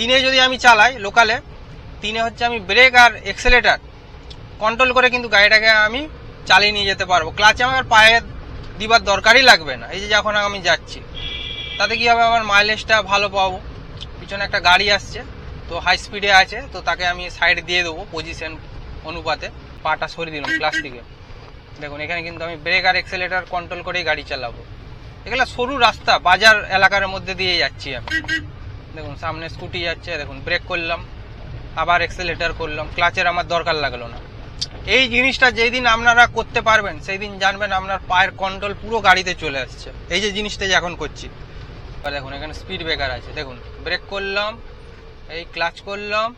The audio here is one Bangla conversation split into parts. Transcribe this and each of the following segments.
তিনে যদি আমি চালাই লোকালে তিনে হচ্ছে আমি ব্রেক আর এক্সেলেটার কন্ট্রোল করে কিন্তু গাড়িটাকে আমি চালিয়ে নিয়ে যেতে পারব। ক্লাচে আমার পায়ে দিবার দরকারই লাগবে না। এই যে যখন আমি যাচ্ছি, তাতে কি হবে? আমার মাইলেজটা ভালো পাবো। পিছনে একটা গাড়ি আসছে, তো হাই স্পিডে আছে, তো তাকে আমি সাইড দিয়ে দেবো পজিশন অনুপাতে। পাটা সরিয়ে দিলাম ক্লাস থেকে দেখুন, এখানে কিন্তু আমি ব্রেক আর এক্সেলেটার কন্ট্রোল করেই গাড়ি চালাবো। এগুলো সরু রাস্তা, বাজার এলাকার মধ্যে দিয়ে যাচ্ছি আমি। দেখুন, সামনে স্কুটি যাচ্ছে, দেখুন ব্রেক করলাম, আবার এক্সেলেটার করলাম ক্লাচের আমার দরকার লাগল না। এই জিনিসটা যেই দিন আপনারা করতে পারবেন সেই দিন জানবেন আপনার পায়ের কন্ট্রোল পুরো গাড়িতে চলে আসছে। এই যে জিনিসটা যে এখন করছি। দেখুন, এখানে স্পিড ব্রেকার আছে। দেখুন ব্রেক করলাম, এই ক্লাচ করলাম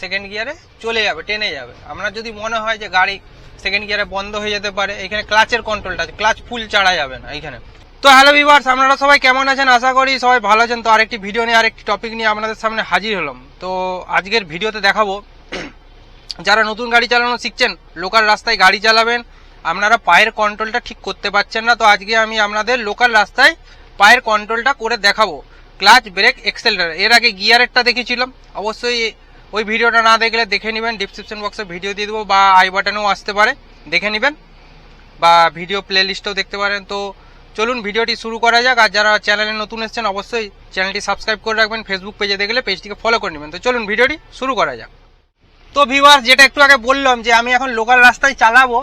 সেকেন্ড গিয়ারে চলে যাবে, টেনে যাবে। আপনার যদি মনে হয় যে গাড়ি সেকেন্ড গিয়ারে বন্ধ হয়ে যেতে পারে, এখানে ক্লাচের কন্ট্রোলটা আছে। ক্লাচ ফুল চাড়া যাবে না, এইখানে। তো হ্যালো ভিভার্স আপনারা সবাই কেমন আছেন? আশা করি সবাই ভালো আছেন। তো আরেকটি ভিডিও নিয়ে, আরেকটি টপিক নিয়ে আপনাদের সামনে হাজির হলাম। তো আজকের ভিডিওতে দেখাবো, যারা নতুন গাড়ি চালানো শিখছেন লোকাল রাস্তায় গাড়ি চালাবেন, আপনারা পায়ের কন্ট্রোলটা ঠিক করতে পারছেন না। তো আজকে আমি আপনাদের লোকাল রাস্তায় পায়ের কন্ট্রোলটা করে দেখাবো। ক্লাচ ব্রেক এক্সেলার এর আগে গিয়ারেরটা দেখেছিলাম। অবশ্যই ওই ভিডিওটা না দেখলে দেখে নেবেন। ডিসক্রিপশন বক্সে ভিডিও দিয়ে দেবো বা আই বাটনেও আসতে পারে। দেখে নেবেন। বা ভিডিও প্লে লিস্টেও দেখতে পারেন। তো চলুন ভিডিওটি শুরু করা যাক, আর যারা চ্যানেলে নতুন এসেছেন, অবশ্যই চ্যানেলটি সাবস্ক্রাইব করে রাখবেন ফেসবুক পেজে দেখলে পেজটিকে ফলো করে নেবেন। তো চলুন ভিডিওটি শুরু করা যাক। তো ভিউয়ার যেটা একটু আগে বললাম যে আমি এখন লোকাল রাস্তায় চালাবো,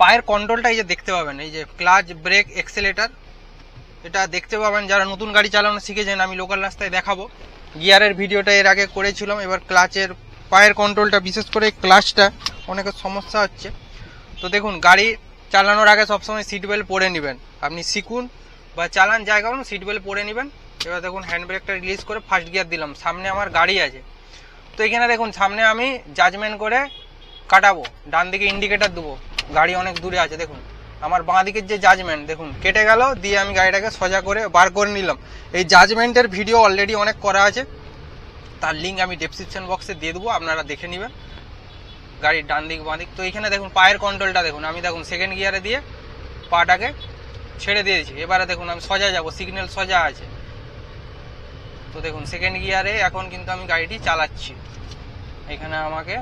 পায়ের কন্ট্রোলটা এই যে দেখতে পাবেন, এই যে ক্লাচ ব্রেক এক্সেলেটার এটা দেখতে পাবেন, যারা নতুন গাড়ি চালানো শিখেছেন, আমি লোকাল রাস্তায় দেখাবো। গিয়ারের ভিডিওটা এর আগে করেছিলাম, এবার ক্লাচের পায়ের কন্ট্রোলটা বিশেষ করে ক্লাচটা অনেকের সমস্যা হচ্ছে। তো দেখুন, গাড়ি চালানোর আগে সবসময় সিট বেল্ট পরে নেবেন। আপনি শিখুন বা চালান যাই কারণ সিট বেল্ট পরে নেবেন। এবার দেখুন হ্যান্ড ব্রেকটা রিলিজ করে ফার্স্ট গিয়ার দিলাম। সামনে আমার গাড়ি আছে। তো এখানে দেখুন, সামনে আমি জাজমেন্ট করে কাটাবো। ডান দিকে ইন্ডিকেটার দেবো। গাড়ি অনেক দূরে আছে, দেখুন। আমার বাঁ দিকের যে জাজমেন্ট দেখুন, কেটে গেল, দিয়ে আমি গাড়িটাকে সোজা করে বার করে নিলাম। এই জাজমেন্টের ভিডিও অলরেডি অনেক করা আছে। তার লিঙ্ক আমি ডেসক্রিপশন বক্সে দিয়ে দেবো, আপনারা দেখে নেবেন। গাড়ির ডান দিক বাঁ দিক তো এখানে দেখুন, পায়ের কন্ট্রোলটা দেখুন, আমি দেখুন সেকেন্ড গিয়ারে দিয়ে পাটাকে ছেড়ে দিয়েছি। এবারে দেখুন, আমি সোজা যাব সিগন্যাল সোজা আছে। তো দেখুন সেকেন্ড গিয়ারে এখন কিন্তু আমি গাড়িটি চালাচ্ছি। এখানে আমাকে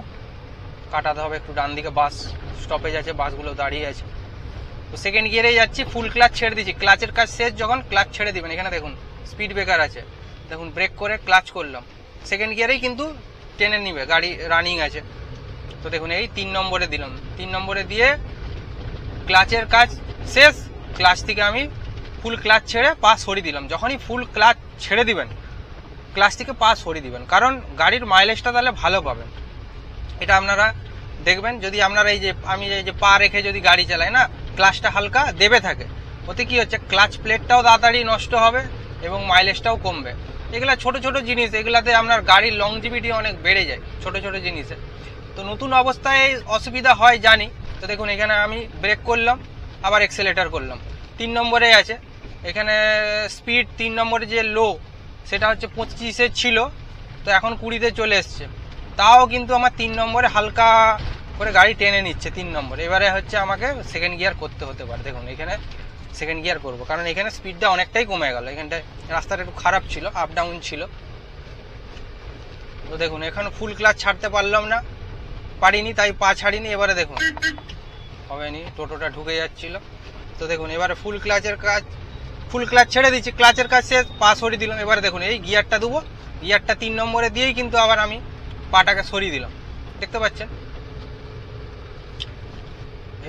কাটাতে হবে একটু ডান দিকে বাস স্টপেজ আছে, বাসগুলো দাঁড়িয়ে আছে। তো সেকেন্ড গিয়ারে যাচ্ছি ফুল ক্লাচ ছেড়ে দিচ্ছি ক্লাচের কাজ শেষ, যখন ক্লাচ ছেড়ে দিবেন, এখানে দেখুন স্পিড ব্রেকার আছে। দেখুন ব্রেক করে ক্লাচ করলাম। সেকেন্ড গিয়ারেই কিন্তু টেনে নিবে, গাড়ি রানিং আছে। তো দেখুন, এই তিন নম্বরে দিলাম। তিন নম্বরে দিয়ে ক্লাচের কাজ শেষ। ক্লাচ থেকে আমি ফুল ক্লাচ ছেড়ে পা সরিয়ে দিলাম। যখনই ফুল ক্লাচ ছেড়ে দিবেন, ক্লাচ থেকে পা সরিয়ে দিবেন। কারণ গাড়ির মাইলেজটা তাহলে ভালো পাবেন। এটা আপনারা দেখবেন। যদি আপনারা এই যে, আমি এই যে পা রেখে যদি গাড়ি চালাই না, ক্লাচটা হালকা দেবে থাকে। ওতে কি হচ্ছে? ক্লাচ প্লেটটাও তাড়াতাড়ি নষ্ট হবে এবং মাইলেজটাও কমবে। এগুলা ছোট ছোট জিনিস। এগুলাতে আপনার গাড়ির লংজিভিটি অনেক বেড়ে যায়। ছোট ছোট জিনিসে। তো নতুন অবস্থায় অসুবিধা হয়, জানি। তো দেখুন, এখানে আমি ব্রেক করলাম, আবার এক্সেলেটার করলাম। তিন নম্বরে আছে। এখানে স্পিড তিন নম্বরে যে লো সেটা হচ্ছে পঁচিশে ছিল, তো এখন কুড়িতে চলে এসছে। তাও কিন্তু আমার তিন নম্বরে হালকা করে গাড়ি টেনে নিচ্ছে, তিন নম্বর। এবারে হচ্ছে আমাকে সেকেন্ড গিয়ার করতে হতে পারে। দেখুন, এখানে সেকেন্ড গিয়ার করব। কারণ এখানে স্পিডটা অনেকটাই কমে গেল। এখানটায় রাস্তাটা একটু খারাপ ছিল আপ ডাউন ছিল। তো দেখুন, এখানে ফুল ক্লাচ ছাড়তে পারলাম না। পারিনি, তাই পা ছাড়িনি, এবারে দেখুন। হবেনি, টোটোটা ঢুকে যাচ্ছিল। তো দেখুন, এবারে ফুল ক্লাচের কাজ ফুল ক্লাচ ছেড়ে দিচ্ছি ক্লাচের কাজ শেষ, পা সরিয়ে দিলাম। এবারে দেখুন, এই গিয়ারটা দেবো গিয়ারটা তিন নম্বরে দিয়েই কিন্তু আবার আমি পাটাকে সরিয়ে দিলাম। দেখতে পাচ্ছেন?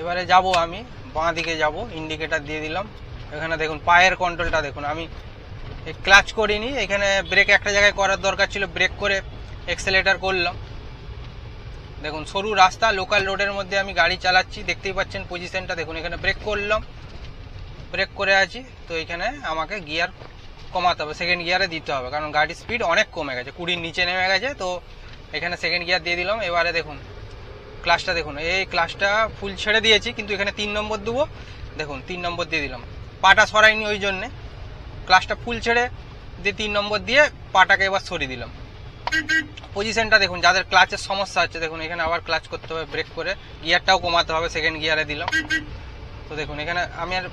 এবারে যাব আমি, বাঁ দিকে যাব ইন্ডিকেটার দিয়ে দিলাম। এখানে দেখুন, পায়ের কন্ট্রোলটা দেখুন, আমি ক্লাচ করিনি, এখানে ব্রেক একটা জায়গায় করার দরকার ছিল ব্রেক করে এক্সেলেটার করলাম। দেখুন, সরু রাস্তা লোকাল রোডের মধ্যে আমি গাড়ি চালাচ্ছি। দেখতেই পাচ্ছেন পজিশনটা দেখুন, এখানে ব্রেক করলাম। ব্রেক করে আছি। তো এখানে আমাকে গিয়ার কমাতে হবে। সেকেন্ড গিয়ারে দিতে হবে। কারণ গাড়ির স্পিড অনেক কমে গেছে। কুড়ির নিচে নেমে গেছে। তো এখানে সেকেন্ড গিয়ার দিয়ে দিলাম। এবারে দেখুন ক্লাসটা দেখুন। এই ক্লাসটা ফুল ছেড়ে দিয়েছি, কিন্তু এখানে তিন নম্বর দেবো। দেখুন, তিন নম্বর দিয়ে দিলাম। পাটা সরাইনি ওই জন্যে। ক্লাসটা ফুল ছেড়ে দিয়ে তিন নম্বর দিয়ে পাটাকে এবার সরিয়ে দিলাম। পজিশনটা দেখুন, যাদের ক্লাচের সমস্যা হচ্ছে, দেখুন, এখানে আবার ক্লাচ করতে হবে ব্রেক করে। গিয়ারটাও কমাতে হবে সেকেন্ড গিয়ারে দিলাম। তো দেখুন, এখানে আমি আর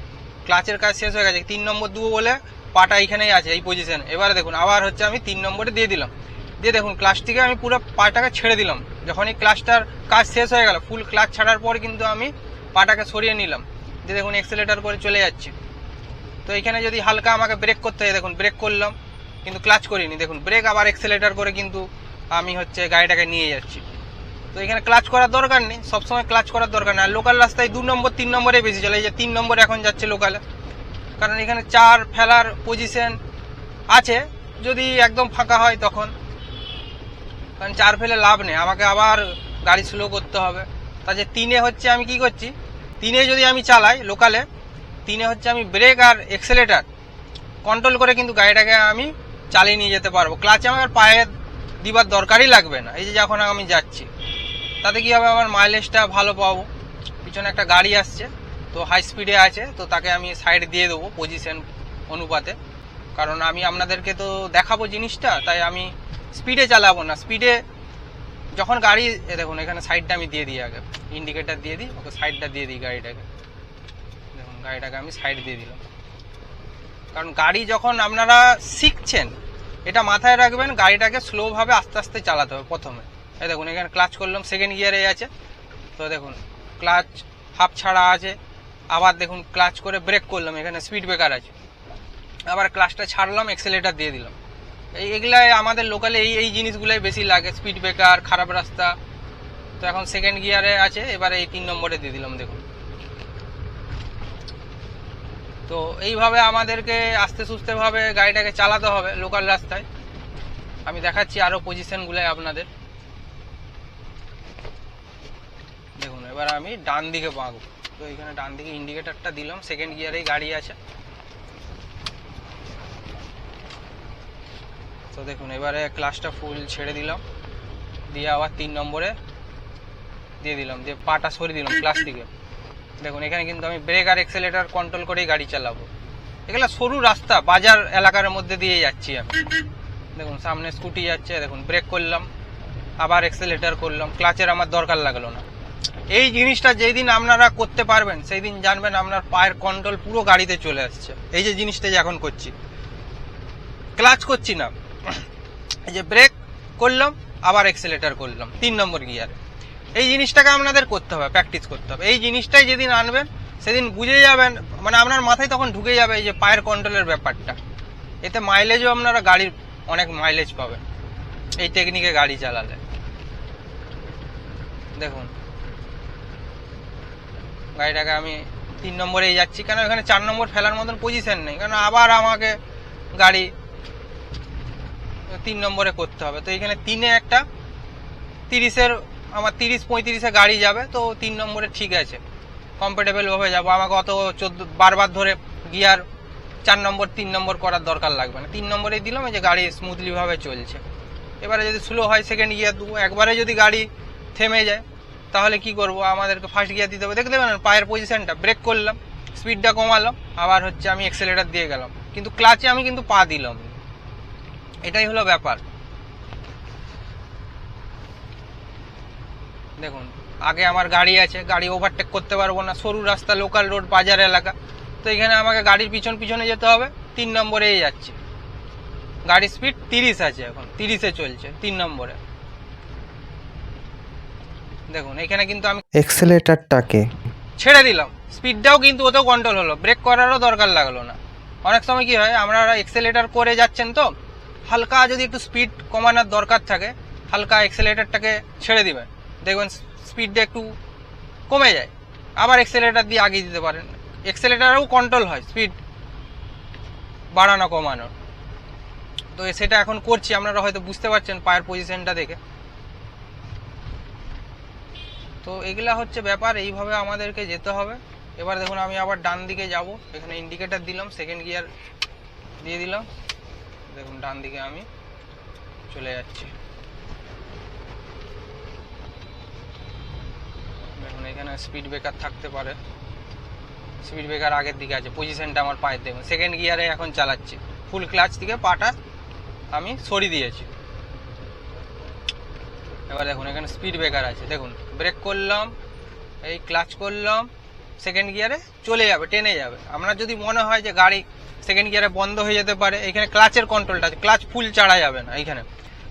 ক্লাচের কাজ শেষ হয়ে গেছে। তিন নম্বর দেবো বলে পাটা এইখানেই আছে, এই পজিশন এবারে দেখুন, আবার হচ্ছে আমি তিন নম্বরে দিয়ে দিলাম। দিয়ে দেখুন ক্লাচ থেকে আমি পুরো পাটাকে ছেড়ে দিলাম। যখন এই ক্লাচটার কাজ শেষ হয়ে গেল ফুল ক্লাচ ছাড়ার পর কিন্তু আমি পাটাকে সরিয়ে নিলাম। দিয়ে দেখুন এক্সেলেটার করে চলে যাচ্ছি। তো এখানে যদি হালকা আমাকে ব্রেক করতে হয়, দেখুন ব্রেক করলাম। কিন্তু ক্লাচ করিনি। দেখুন ব্রেক আবার এক্সেলেটার করে কিন্তু আমি হচ্ছে গাড়িটাকে নিয়ে যাচ্ছি। তো এখানে ক্লাচ করার দরকার নেই, সবসময় ক্লাচ করার দরকার নেই। আর লোকাল রাস্তায় দু নম্বর, তিন নম্বরে বেশি চলে। এই যে তিন নম্বর এখন যাচ্ছে লোকালে কারণ এখানে চার ফেলার পজিশন আছে। যদি একদম ফাঁকা হয় তখন। কারণ চার ফেলে লাভ নেই। আমাকে আবার গাড়ি স্লো করতে হবে। তাছে তিনে হচ্ছে আমি কি করছি? তিনে যদি আমি চালাই লোকালে তিনে হচ্ছে আমি ব্রেক আর এক্সেলেটার কন্ট্রোল করে কিন্তু গাড়িটাকে আমি চালিয়ে নিয়ে যেতে পারব। ক্লাচে আমার পায়ে দিবার দরকারই লাগবে না। এই যে যখন আমি যাচ্ছি, তাতে কি হবে? আমার মাইলেজটা ভালো পাবো। পিছনে একটা গাড়ি আসছে, তো হাই স্পিডে আছে, তো তাকে আমি সাইড দিয়ে দেবো পজিশন অনুপাতে। কারণ আমি আপনাদেরকে তো দেখাবো জিনিসটা, তাই আমি স্পিডে চালাবো না। স্পিডে যখন গাড়ি দেখুন, এখানে সাইডটা আমি দিয়ে দিই আগে। ইন্ডিকেটার দিয়ে দিই, ওকে সাইডটা দিয়ে দিই গাড়িটাকে। দেখুন, গাড়িটাকে আমি সাইড দিয়ে দিলাম। কারণ গাড়ি যখন আপনারা শিখছেন, এটা মাথায় রাখবেন, গাড়িটাকে স্লোভাবে আস্তে আস্তে চালাতে হবে প্রথমে। এই দেখুন, এখানে ক্লাচ করলাম সেকেন্ড গিয়ারে আছে। তো দেখুন, ক্লাচ হাফ ছাড়া আছে। আবার দেখুন, ক্লাচ করে ব্রেক করলাম, এখানে স্পিড ব্রেকার আছে। আবার ক্লাচটা ছাড়লাম এক্সেলেটার দিয়ে দিলাম। এই এগুলাই আমাদের লোকালে এই এই জিনিসগুলাই বেশি লাগে স্পিড ব্রেকার খারাপ রাস্তা। তো এখন সেকেন্ড গিয়ারে আছে, এবারে এই তিন নম্বরে দিয়ে দিলাম, দেখুন। তো এইভাবে আমাদেরকে আস্তে সুস্থেভাবে গাড়িটাকে চালাতে হবে লোকাল রাস্তায়। আমি দেখাচ্ছি আরও পজিশনগুলোই আপনাদের। দেখুন, এবার আমি ডান দিকে বাঁকবো তো এখানে ডান দিকে ইন্ডিকেটারটা দিলাম সেকেন্ড গিয়ারেই গাড়ি আছে। তো দেখুন, এবারে ক্লাসটা ফুল ছেড়ে দিলাম। দিয়ে আবার তিন নম্বরে দিয়ে দিলাম, দিয়ে পাটা সরিয়ে দিলাম ক্লাস থেকে দেখুন, এখানে কিন্তু আমি ব্রেক আর এক্সেলেটার কন্ট্রোল করেই গাড়ি চালাবো। এগুলো সরু রাস্তা, বাজার এলাকার মধ্যে দিয়ে যাচ্ছি আমি। দেখুন, সামনে স্কুটি যাচ্ছে, দেখুন ব্রেক করলাম, আবার এক্সেলেটার করলাম ক্লাচের আমার দরকার লাগল না। এই জিনিসটা যেই দিন আপনারা করতে পারবেন সেই দিন জানবেন আপনার পায়ের কন্ট্রোল পুরো গাড়িতে চলে আসছে। এই যে জিনিসটা যে এখন করছি। ক্লাচ করছি না। এই যে ব্রেক করলাম, আবার এক্সেলেটার করলাম, তিন নম্বর গিয়ারে এই জিনিসটাকে আপনাদের করতে হবে প্র্যাকটিস করতে হবে। এই জিনিসটাই যেদিন আনবেন, সেদিন বুঝে যাবেন মানে আপনার মাথায় তখন ঢুকে যাবে এই যে পায়ের কন্ট্রোলের ব্যাপারটা। এতে মাইলেজও আপনারা গাড়ির অনেক মাইলেজ পাবেন। এই টেকনিকে গাড়ি চালালে। দেখুন। গাড়িটাকে আমি তিন নম্বরেই যাচ্ছি, কেন এখানে চার নম্বর ফেলার মতন পজিশন নেই কারণ আবার আমাকে গাড়ি তিন নম্বরে করতে হবে। তো এখানে তিনে একটা তিরিশের আমার তিরিশ পঁয়ত্রিশে গাড়ি যাবে, তো তিন নম্বরে ঠিক আছে। কমফোর্টেবল ভাবে যাব। আমাকে অত চোদ্দ, বারবার ধরে গিয়ার চার নম্বর, তিন নম্বর করার দরকার লাগবে না। তিন নম্বরেই দিলাম যে গাড়ি স্মুথলিভাবে চলছে। এবারে যদি স্লো হয় সেকেন্ড গিয়ার দেবো একবারে যদি গাড়ি থেমে যায়, তাহলে কি করব? আমাদেরকে ফার্স্ট গিয়ার দিতে হবে। দেখতে পাবেন পায়ের পজিশনটা ব্রেক করলাম স্পিডটা কমালাম, আবার হচ্ছে আমি এক্সেলেটার দিয়ে গেলাম। কিন্তু ক্লাচে আমি কিন্তু পা দিলাম। এটাই হলো ব্যাপার। দেখুন আগে আমার গাড়ি আছে গাড়ি ওভারটেক করতে পারব না সরু রাস্তা লোকাল রোড বাজার এলাকা। তো এখানে আমাকে গাড়ির পিছন পিছনে যেতে হবে তিন নম্বরেই যাচ্ছে। গাড়ির স্পিড তিরিশ আছে এখন তিরিশে চলছে তিন নম্বরে। দেখুন এখানে কিন্তু আমি এক্সেলেটারটাকে ছেড়ে দিলাম। স্পিডটাও কিন্তু ওতেও কন্ট্রোল হলো ব্রেক করারও দরকার লাগল না। অনেক সময় কি হয় আমরা এক্সেলেটার করে যাচ্ছেন তো হালকা যদি একটু স্পিড কমানোর দরকার থাকে হালকা এক্সেলেটারটাকে ছেড়ে দিবেন। দেখবেন স্পিডটা একটু কমে যায়। আবার এক্সেলেটার দিয়ে আগিয়ে দিতে পারেন। এক্সেলেটারেও কন্ট্রোল হয় স্পিড বাড়ানো, কমানো। তো সেটা এখন করছি, আপনারা হয়তো বুঝতে পারছেন পায়ের পজিশনটা দেখে। তো এগুলা হচ্ছে ব্যাপার, এইভাবে আমাদেরকে যেতে হবে। এবার দেখুন, আমি আবার ডান দিকে যাব। এখানে ইন্ডিকেটার দিলাম সেকেন্ড গিয়ার দিয়ে দিলাম। দেখুন, ডান দিকে আমি চলে যাচ্ছি। দেখুন এখানে স্পিড ব্রেকার থাকতে পারে। স্পিড ব্রেকার আগের দিকে আছে পজিশনটা আমার পায়ের দেখুন। সেকেন্ড গিয়ারে এখন চালাচ্ছি। ফুল ক্লাচ থেকে পাটা আমি সরিয়ে দিয়েছি। এবার দেখুন, এখানে স্পিড ব্রেকার আছে। দেখুন ব্রেক করলাম, এই ক্লাচ করলাম সেকেন্ড গিয়ারে চলে যাবে, টেনে যাবে। আপনার যদি মনে হয় যে গাড়ি সেকেন্ড গিয়ারে বন্ধ হয়ে যেতে পারে, এখানে ক্লাচের কন্ট্রোলটা আছে। ক্লাচ ফুল চাড়া যাবে না, এইখানে।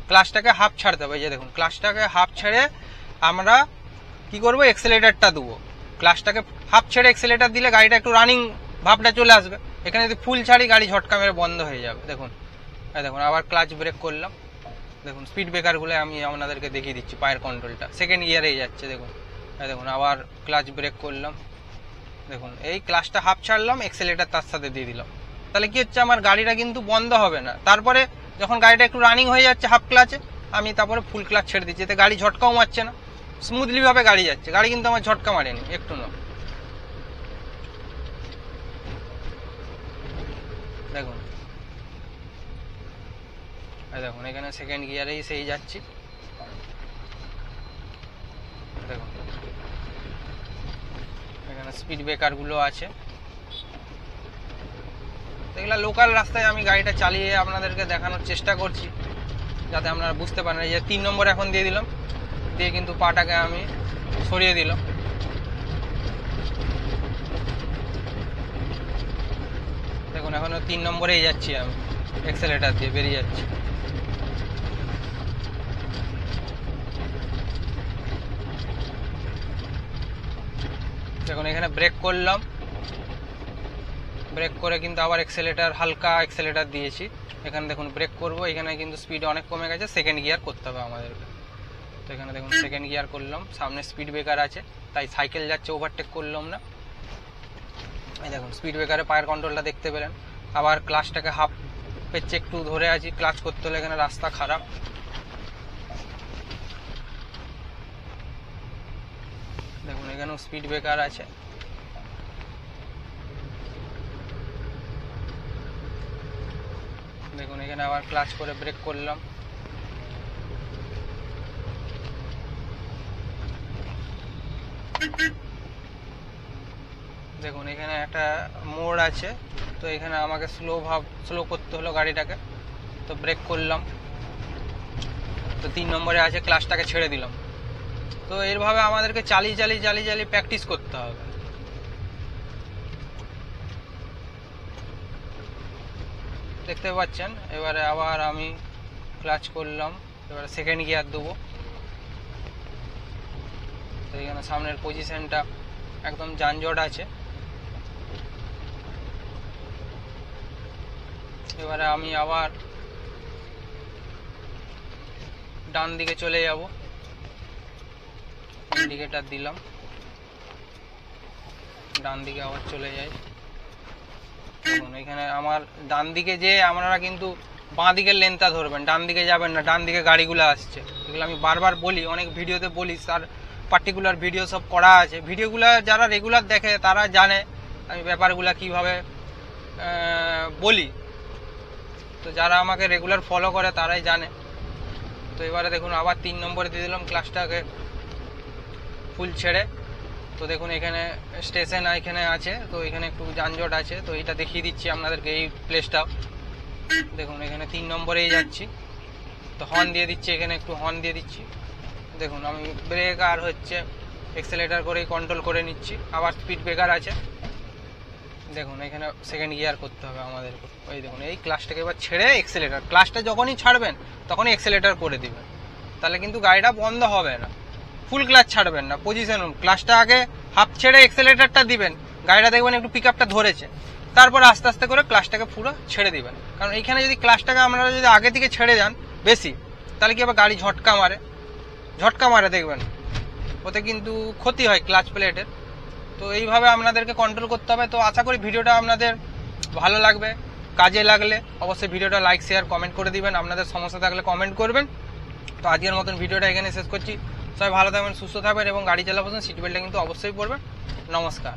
ক্লাসটাকে হাফ ছাড়তে হবে যে দেখুন ক্লাসটাকে হাফ ছেড়ে আমরা কি করব? এক্সেলেটারটা দেবো। ক্লাসটাকে হাফ ছেড়ে এক্সেলেটার দিলে গাড়িটা একটু রানিং ভাবটা চলে আসবে। এখানে যদি ফুল ছাড়ি গাড়ি ঝটকা মেরে বন্ধ হয়ে যাবে। দেখুন। হ্যাঁ দেখুন, আবার ক্লাচ ব্রেক করলাম। দেখুন স্পিড ব্রেকারগুলো আমি আপনাদেরকে দেখিয়ে দিচ্ছি, পায়ের কন্ট্রোলটা সেকেন্ড ইয়ারেই যাচ্ছে, দেখুন। হ্যাঁ দেখুন, আবার ক্লাচ ব্রেক করলাম। দেখুন, এই ক্লাসটা হাফ ছাড়লাম এক্সেলেটার তার সাথে দিয়ে দিলাম। তাহলে কি হচ্ছে, আমার গাড়িটা কিন্তু বন্ধ হবে না। তারপরে যখন গাড়িটা একটু রানিং হয়ে যাচ্ছে হাফ ক্লাচে আমি তারপরে ফুল ক্লাচ ছেড়ে দিচ্ছি। এতে গাড়ি ঝটকাও মারছে না। স্মুথলি ভাবে গাড়ি যাচ্ছে। গাড়ি কিন্তু আমার ঝটকা মারেনি, একটু না। দেখুন। দেখুন, এখানে সেকেন্ড গিয়ারেই সেই যাচ্ছি। দেখুন। এখানে স্পিড ব্রেকারগুলো আছে। এগুলো লোকাল রাস্তায় আমি গাড়িটা চালিয়ে আপনাদেরকে দেখানোর চেষ্টা করছি, যাতে আপনারা বুঝতে পারেন। এই যে তিন নম্বর এখন দিয়ে দিলাম। দিয়ে কিন্তু পাটাকে আমি সরিয়ে দিলাম। দেখুন, এখনও তিন নম্বরেই যাচ্ছি আমি। এক্সেলেটার দিয়ে বেরিয়ে যাচ্ছি। দেখুন, এখানে ব্রেক করলাম। ব্রেক করে কিন্তু আবার এক্সেলেটার হালকা এক্সেলেটার দিয়েছি। এখানে দেখুন ব্রেক করব। এখানে কিন্তু স্পিড অনেক কমে গেছে। সেকেন্ড গিয়ার করতে হবে আমাদেরকে। তো এখানে দেখুন সেকেন্ড গিয়ার করলাম। সামনে স্পিড ব্রেকার আছে, তাই সাইকেল যাচ্ছে ওভারটেক করলাম না। এই দেখুন স্পিড ব্রেকারে পায়ের কন্ট্রোলটা দেখতে পেলেন। আবার ক্লাচটাকে হাফ পেচ্ছে, একটু ধরে আছি। ক্লাচ করতে হলে এখানে রাস্তা খারাপ। দেখুন, এখানেও স্পিড ব্রেকার আছে। দেখুন, এখানে আবার ক্লাচ করে ব্রেক করলাম দেখুন এখানে একটা মোড় আছে, তো এখানে আমাকে স্লো ভাব স্লো করতে হলো গাড়িটাকে। তো ব্রেক করলাম। তো তিন নম্বরে আছে ক্লাচটাকে ছেড়ে দিলাম। তো এরভাবে আমাদেরকে চালিয়ে চালিয়ে চালিয়ে চালিয়ে প্র্যাকটিস করতে হবে। দেখতে পাচ্ছেন? এবারে আবার আমি ক্লাচ করলাম। এবারে সেকেন্ড গিয়ার দেবো। তো এখানে সামনের পজিশনটা একদম যানজট আছে। এবারে আমি আবার ডান দিকে চলে যাব। ইন্ডিকেটার দিলাম। ডান দিকে আবার চলে যাই। এখানে আমার ডান দিকে যে আপনারা কিন্তু বাঁ দিকের লেনটা ধরবেন, ডান দিকে যাবেন না, ডান দিকে গাড়িগুলো আসছে। এগুলো আমি বারবার বলি, অনেক ভিডিওতে বলি, তার পার্টিকুলার ভিডিও সব করা আছে। ভিডিওগুলো যারা রেগুলার দেখে, তারা জানে আমি ব্যাপারগুলো কীভাবে বলি। তো যারা আমাকে রেগুলার ফলো করে, তারাই জানে। তো এবারে দেখুন, আবার তিন নম্বরে দিয়ে দিলাম ক্লাসটাকে ফুল ছেড়ে। তো দেখুন, এখানে স্টেশন এখানে আছে, তো এখানে একটু যানজট আছে, তো এটা দেখিয়ে দিচ্ছি আপনাদেরকে এই প্লেসটা দেখুন, এখানে তিন নম্বরেই যাচ্ছি। তো হর্ন দিয়ে দিচ্ছি, এখানে একটু হর্ন দিয়ে দিচ্ছি। দেখুন, আমি ব্রেক আর হচ্ছে এক্সেলেটার করেই কন্ট্রোল করে নিচ্ছি। আবার স্পিড ব্রেকার আছে। দেখুন, এখানে সেকেন্ড গিয়ার করতে হবে আমাদের ওই দেখুন, এই ক্লাসটাকে এবার ছেড়ে এক্সেলেটার ক্লাসটা যখনই ছাড়বেন, তখনই এক্সেলেটার করে দেবেন। তাহলে কিন্তু গাড়িটা বন্ধ হবে না। ফুল ক্লাচ ছাড়বেন না। পজিশন ক্লাসটা আগে হাফ ছেড়ে এক্সেলেটারটা দিবেন। গাড়িটা দেখবেন একটু পিক ধরেছে। তারপর আস্তে আস্তে করে ক্লাসটাকে পুরো ছেড়ে দিবেন। কারণ এইখানে যদি ক্লাসটাকে আপনারা যদি আগে থেকে ছেড়ে যান বেশি, তাহলে কি আবার গাড়ি ঝটকা মারে। ঝটকা মারে দেখবেন। ওতে কিন্তু ক্ষতি হয় ক্লাচ প্লেটের তো এইভাবে আপনাদেরকে কন্ট্রোল করতে হবে। তো আশা করি ভিডিওটা আপনাদের ভালো লাগবে, কাজে লাগলে অবশ্যই ভিডিওটা লাইক শেয়ার কমেন্ট করে দিবেন। আপনাদের সমস্যা থাকলে কমেন্ট করবেন। তো আজকের মতন ভিডিওটা এখানে শেষ করছি। সবাই ভালো থাকবেন, সুস্থ থাকবেন এবং গাড়ি চালাবেন সিট বেল্টটা কিন্তু অবশ্যই পরবেন। নমস্কার।